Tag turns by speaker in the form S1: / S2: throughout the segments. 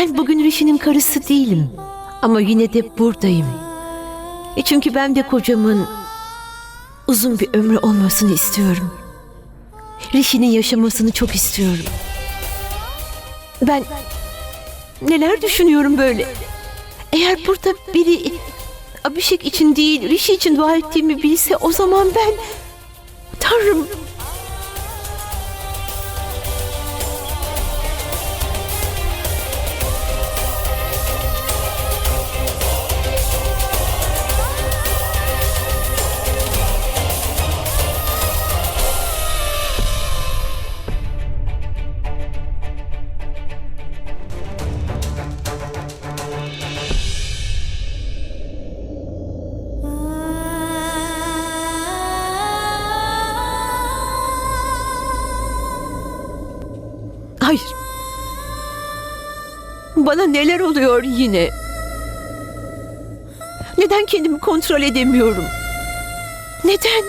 S1: Ben bugün Rishi'nin karısı değilim. Ama yine de buradayım. E çünkü ben de kocamın uzun bir ömrü olmasını istiyorum. Rishi'nin yaşamasını çok istiyorum. Ben neler düşünüyorum böyle? Eğer burada biri Abhishek için değil, Rishi için dua ettiğimi bilse o zaman ben... Tanrım... neler oluyor yine? Neden kendimi kontrol edemiyorum? Neden?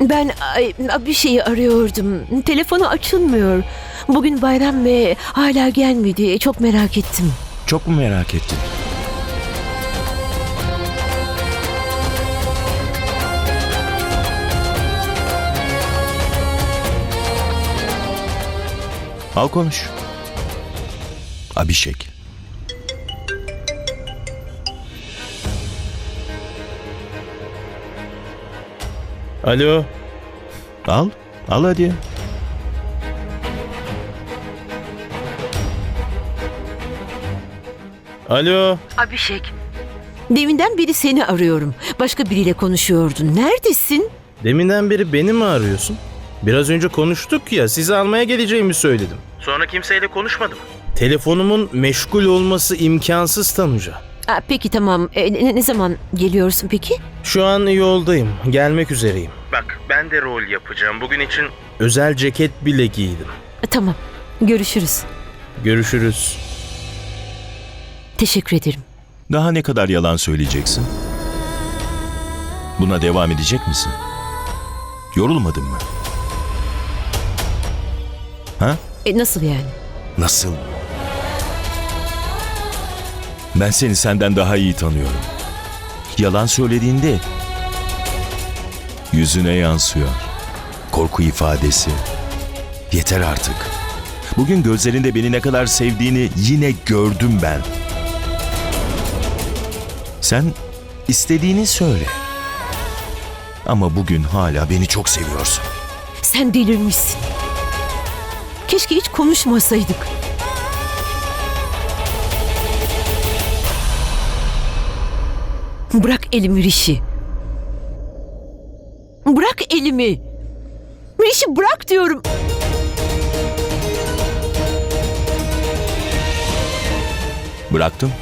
S1: Ben ay, bir şeyi arıyordum. Telefonu açılmıyor. Bugün bayram ve hala gelmedi. Çok merak ettim.
S2: Çok mu merak ettin? Al konuş. Abişek.
S3: Alo.
S2: Al. Al hadi.
S3: Alo.
S1: Abişek. Deminden beri seni arıyorum. Başka biriyle konuşuyordun. Neredesin?
S3: Deminden beri beni mi arıyorsun? Biraz önce konuştuk ya sizi almaya geleceğimi söyledim. Sonra kimseyle konuşmadım. Telefonumun meşgul olması imkansız Tanuca.
S1: Aa, peki tamam. E, ne, ne zaman geliyorsun peki?
S3: Şu an yoldayım. Gelmek üzereyim. Bak ben de rol yapacağım. Bugün için özel ceket bile giydim.
S1: E, tamam. Görüşürüz.
S3: Görüşürüz.
S1: Teşekkür ederim.
S2: Daha ne kadar yalan söyleyeceksin? Buna devam edecek misin? Yorulmadın mı? Ha?
S1: E, nasıl yani?
S2: Nasıl? Ben seni senden daha iyi tanıyorum. Yalan söylediğinde yüzüne yansıyor. Korku ifadesi. Yeter artık. Bugün gözlerinde beni ne kadar sevdiğini yine gördüm ben. Sen istediğini söyle. Ama bugün hala beni çok seviyorsun.
S1: Sen delirmişsin. Keşke hiç konuşmasaydık. Bırak elimi Rişi. Bırak elimi. Rişi bırak diyorum.
S2: Bıraktım.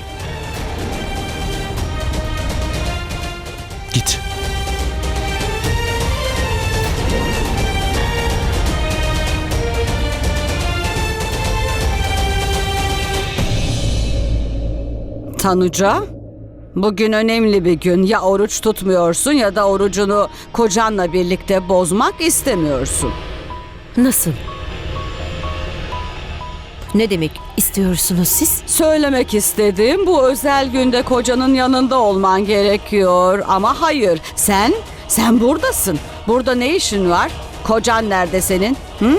S4: Tanuca, bugün önemli bir gün. Ya oruç tutmuyorsun ya da orucunu kocanla birlikte bozmak istemiyorsun.
S1: Nasıl? Ne demek istiyorsunuz siz?
S4: Söylemek istediğim bu özel günde kocanın yanında olman gerekiyor. Ama hayır, sen, sen buradasın. Burada ne işin var? Kocan nerede senin? Hı?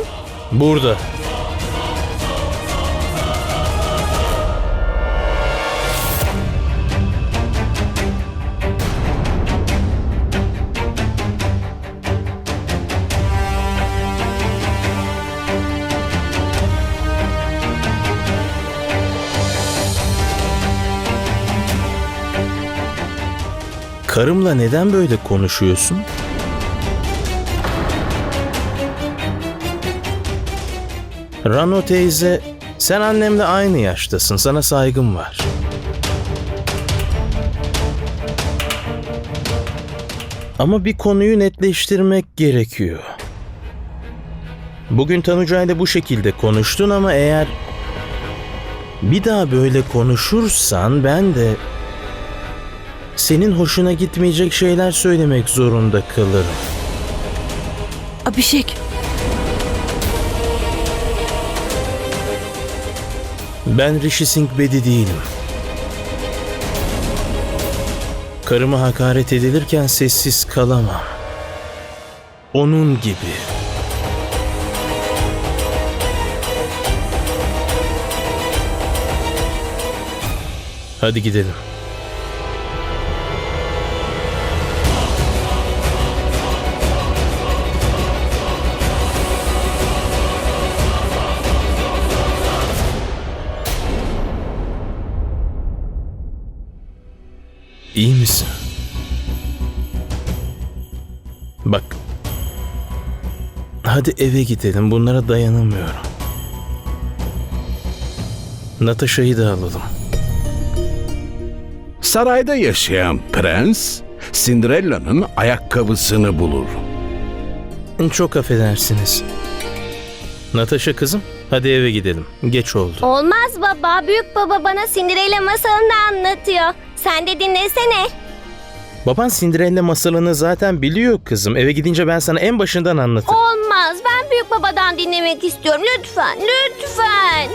S3: Burada. Karımla neden böyle konuşuyorsun? Rano teyze, sen annemle aynı yaştasın. Sana saygım var. Ama bir konuyu netleştirmek gerekiyor. Bugün Tanuca ile bu şekilde konuştun ama eğer bir daha böyle konuşursan ben de senin hoşuna gitmeyecek şeyler söylemek zorunda kalırım.
S1: Abişek,
S3: Ben Rishi Singh Bedi değilim. Karıma hakaret edilirken sessiz kalamam. Onun gibi. Hadi gidelim. İyi misin? Bak. Hadi eve gidelim. Bunlara dayanamıyorum. Natasha'yı da alalım.
S5: Sarayda yaşayan prens, Cinderella'nın ayakkabısını bulur.
S3: Çok affedersiniz. Natasha kızım, hadi eve gidelim. Geç oldu.
S6: Olmaz baba. Büyük baba bana Cinderella masalını anlatıyor. Sen de dinlesene.
S3: Baban Cinderella masalını zaten biliyor kızım. Eve gidince ben sana en başından anlatırım.
S6: Olmaz. Ben büyük babadan dinlemek istiyorum. Lütfen, lütfen.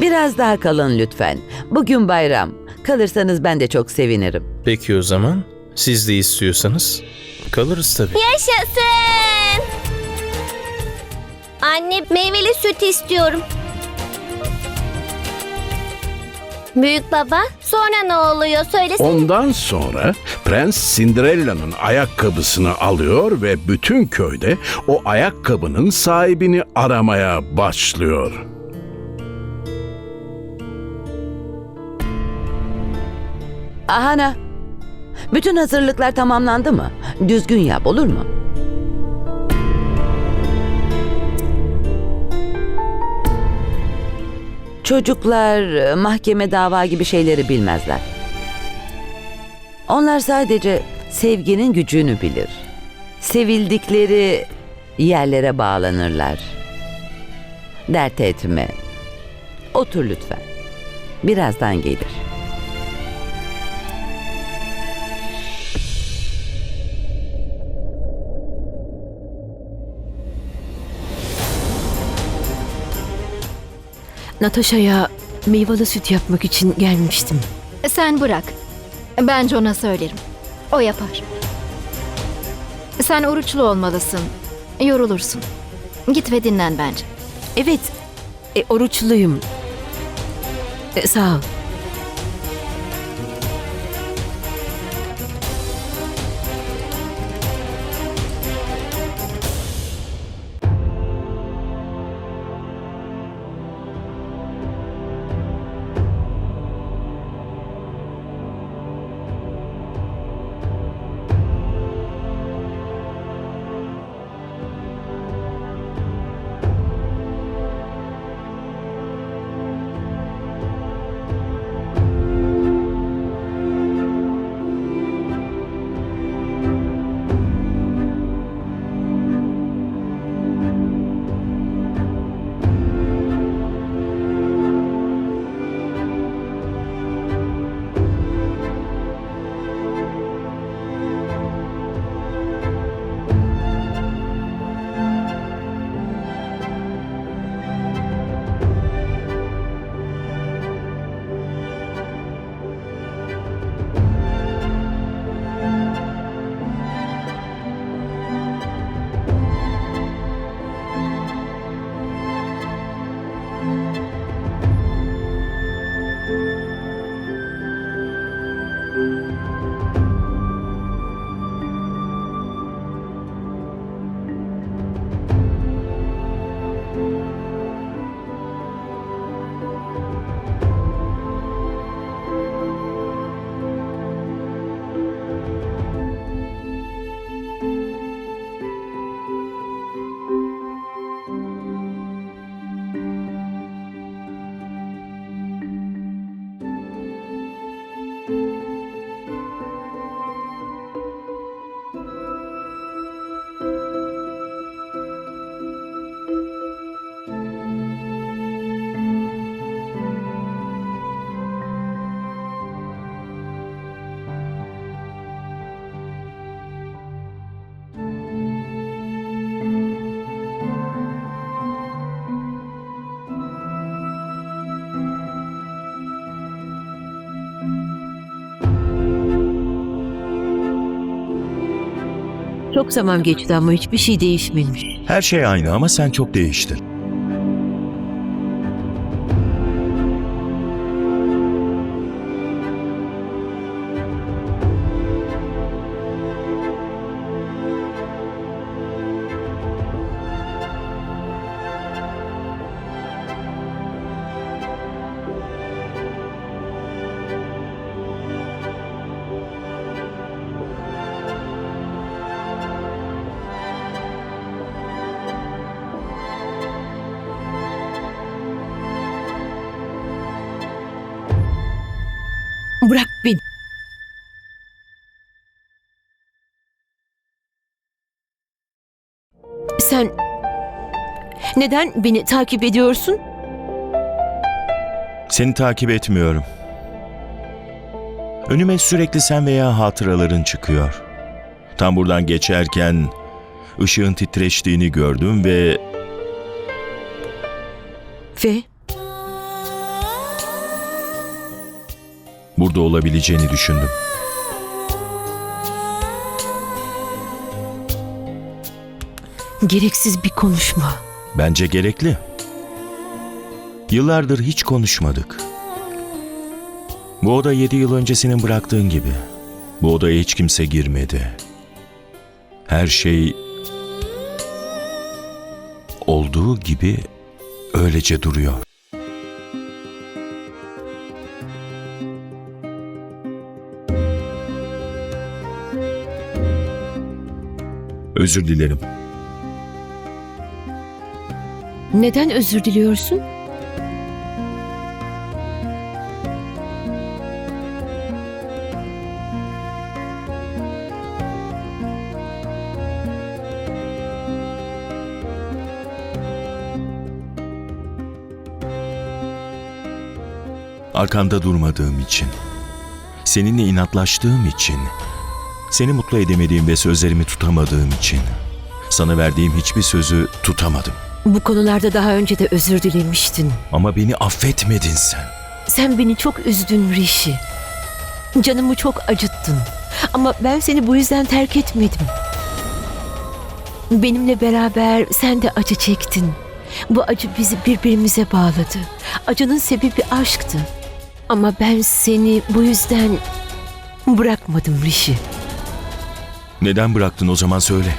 S7: Biraz daha kalın lütfen. Bugün bayram. Kalırsanız ben de çok sevinirim.
S3: Peki o zaman, siz de istiyorsanız kalırız tabii.
S6: Yaşasın. Anne meyveli süt istiyorum. Büyük baba sonra ne oluyor söylesene.
S5: Ondan sonra prens Cinderella'nın ayakkabısını alıyor ve bütün köyde o ayakkabının sahibini aramaya başlıyor.
S7: Ahana. Bütün hazırlıklar tamamlandı mı? Düzgün yap olur mu? Çocuklar e, mahkeme dava gibi şeyleri bilmezler. Onlar sadece sevginin gücünü bilir. Sevildikleri yerlere bağlanırlar. Dert etme. Otur lütfen. Birazdan gelir.
S1: Natasha'ya meyveli süt yapmak için gelmiştim.
S8: Sen bırak. Bence ona söylerim. O yapar. Sen oruçlu olmalısın. Yorulursun. Git ve dinlen bence.
S1: Evet, e, oruçluyum. E, sağ ol. Çok zaman geçti ama hiçbir şey değişmemiş.
S2: Her şey aynı ama sen çok değiştin.
S1: Neden beni takip ediyorsun?
S2: Seni takip etmiyorum. Önüme sürekli sen veya hatıraların çıkıyor. Tam buradan geçerken ışığın titreştiğini gördüm ve
S1: Ve
S2: burada olabileceğini düşündüm.
S1: gereksiz bir konuşma.
S2: Bence gerekli. Yıllardır hiç konuşmadık. Bu oda yedi yıl öncesinin bıraktığın gibi. Bu odaya hiç kimse girmedi. Her şey olduğu gibi öylece duruyor. Özür dilerim.
S1: Neden özür diliyorsun?
S2: Arkanda durmadığım için, seninle inatlaştığım için, seni mutlu edemediğim ve sözlerimi tutamadığım için, sana verdiğim hiçbir sözü tutamadım.
S1: Bu konularda daha önce de özür dilemiştin.
S2: Ama beni affetmedin sen.
S1: Sen beni çok üzdün Rishi. Canımı çok acıttın. Ama ben seni bu yüzden terk etmedim. Benimle beraber sen de acı çektin. Bu acı bizi birbirimize bağladı. Acının sebebi aşktı. Ama ben seni bu yüzden bırakmadım Rishi.
S2: Neden bıraktın o zaman söyle.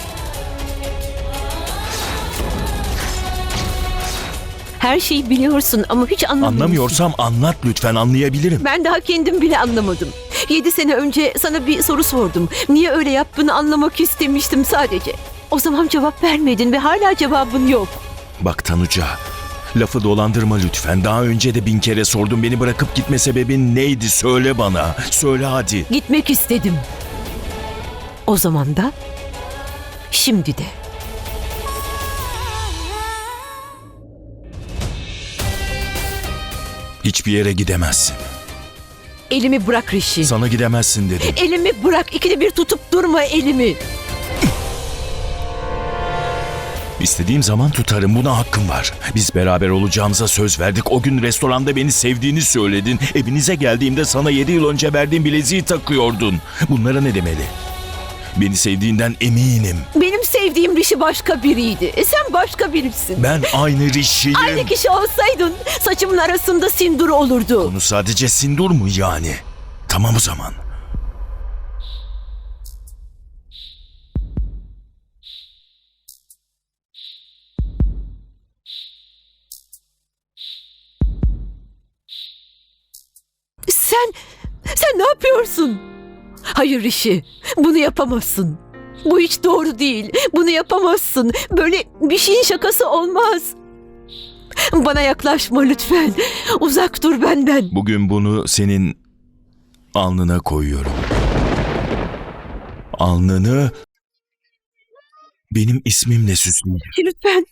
S1: Her şeyi biliyorsun ama hiç anlamıyorsun.
S2: Anlamıyorsam anlat lütfen anlayabilirim.
S1: Ben daha kendim bile anlamadım. Yedi sene önce sana bir soru sordum. Niye öyle yaptığını anlamak istemiştim sadece. O zaman cevap vermedin ve hala cevabın yok.
S2: Bak Tanuca, lafı dolandırma lütfen. Daha önce de bin kere sordum. Beni bırakıp gitme sebebin neydi? Söyle bana. Söyle hadi.
S1: Gitmek istedim. O zaman da, şimdi de.
S2: Hiçbir yere gidemezsin.
S1: Elimi bırak Rishi.
S2: Sana gidemezsin dedim.
S1: Elimi bırak. İkide bir tutup durma elimi.
S2: İstediğim zaman tutarım. Buna hakkım var. Biz beraber olacağımıza söz verdik. O gün restoranda beni sevdiğini söyledin. Evinize geldiğimde sana yedi yıl önce verdiğim bileziği takıyordun. Bunlara ne demeli? Beni sevdiğinden eminim.
S1: Benim sevdiğim Rishi başka biriydi. E sen başka birisin.
S2: Ben aynı Rishi'yim.
S1: Aynı kişi olsaydın saçımın arasında sindur olurdu.
S2: Bunu sadece sindur mu yani? Tamam o zaman.
S1: Sen, sen ne yapıyorsun? Hayır Rishi, bunu yapamazsın. Bu hiç doğru değil. Bunu yapamazsın. Böyle bir şeyin şakası olmaz. Bana yaklaşma lütfen. Uzak dur benden.
S2: Bugün bunu senin alnına koyuyorum. Alnını benim ismimle süsleyeceğim.
S1: Lütfen.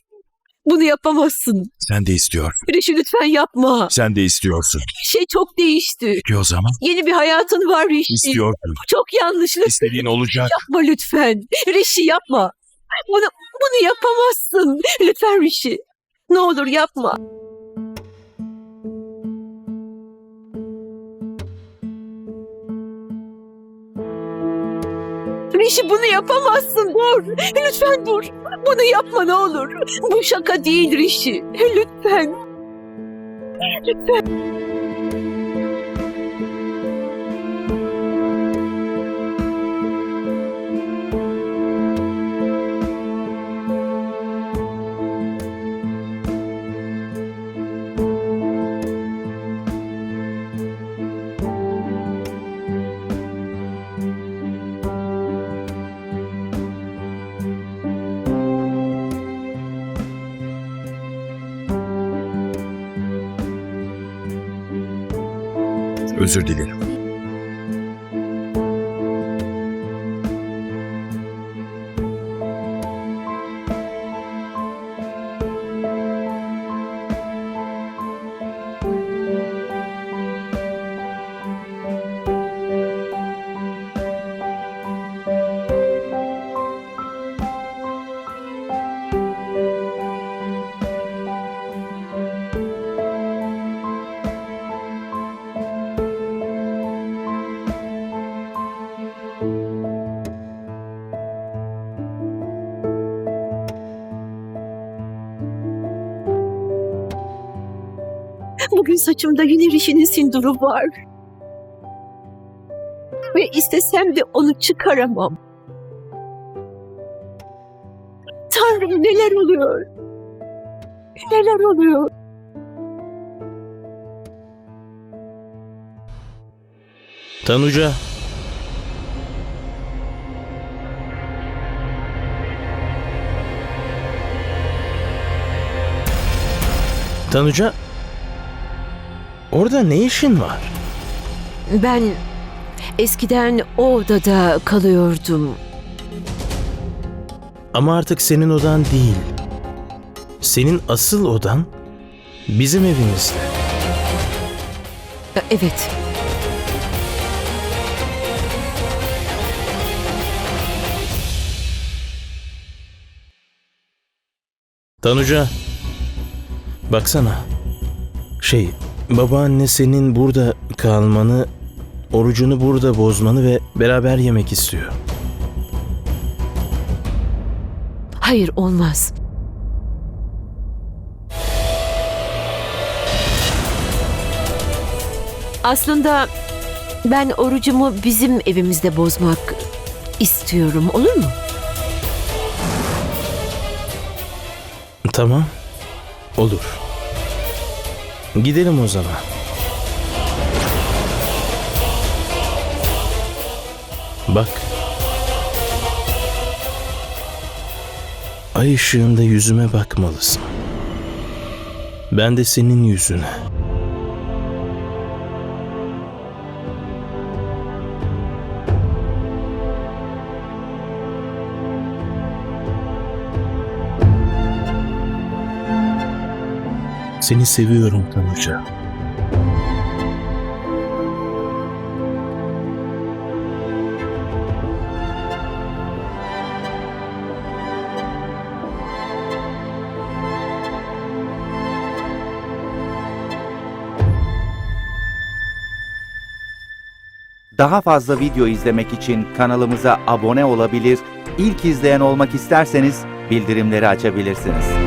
S1: Bunu yapamazsın.
S2: Sen de istiyorsun.
S1: Rishi lütfen yapma.
S2: Sen de istiyorsun.
S1: Şey çok değişti.
S2: Peki o zaman
S1: Yeni bir hayatın var Rishi.
S2: istiyorsun.
S1: Bu çok yanlış. Lütfen
S2: İstediğin olacak.
S1: yapma lütfen. Rishi yapma. Bunu, bunu yapamazsın. Lütfen Rishi. Ne olur yapma. Rişi bunu yapamazsın dur. Lütfen dur. Bunu yapma ne olur. Bu şaka değil Rişi. Lütfen.
S2: Özür dilerim.
S1: Bugün saçımda yine Rişi'nin sinduru var. Ve istesem de onu çıkaramam. Tanrım neler oluyor? Neler oluyor?
S3: Tanuca. Tanuca. Orada ne işin var?
S1: Ben eskiden o odada kalıyordum.
S3: Ama artık senin odan değil. Senin asıl odan bizim evimizde.
S1: Evet.
S3: Tanuca. Baksana. Şey, babaanne senin burada kalmanı, orucunu burada bozmanı ve beraber yemek istiyor.
S1: Hayır olmaz. Aslında ben orucumu bizim evimizde bozmak istiyorum. Olur mu?
S3: Tamam. Olur. Gidelim o zaman. Bak. Ay ışığında yüzüme bakmalısın. Ben de senin yüzüne. Seni seviyorum Tanuca.
S9: Daha fazla video izlemek için kanalımıza abone olabilir, ilk izleyen olmak isterseniz bildirimleri açabilirsiniz.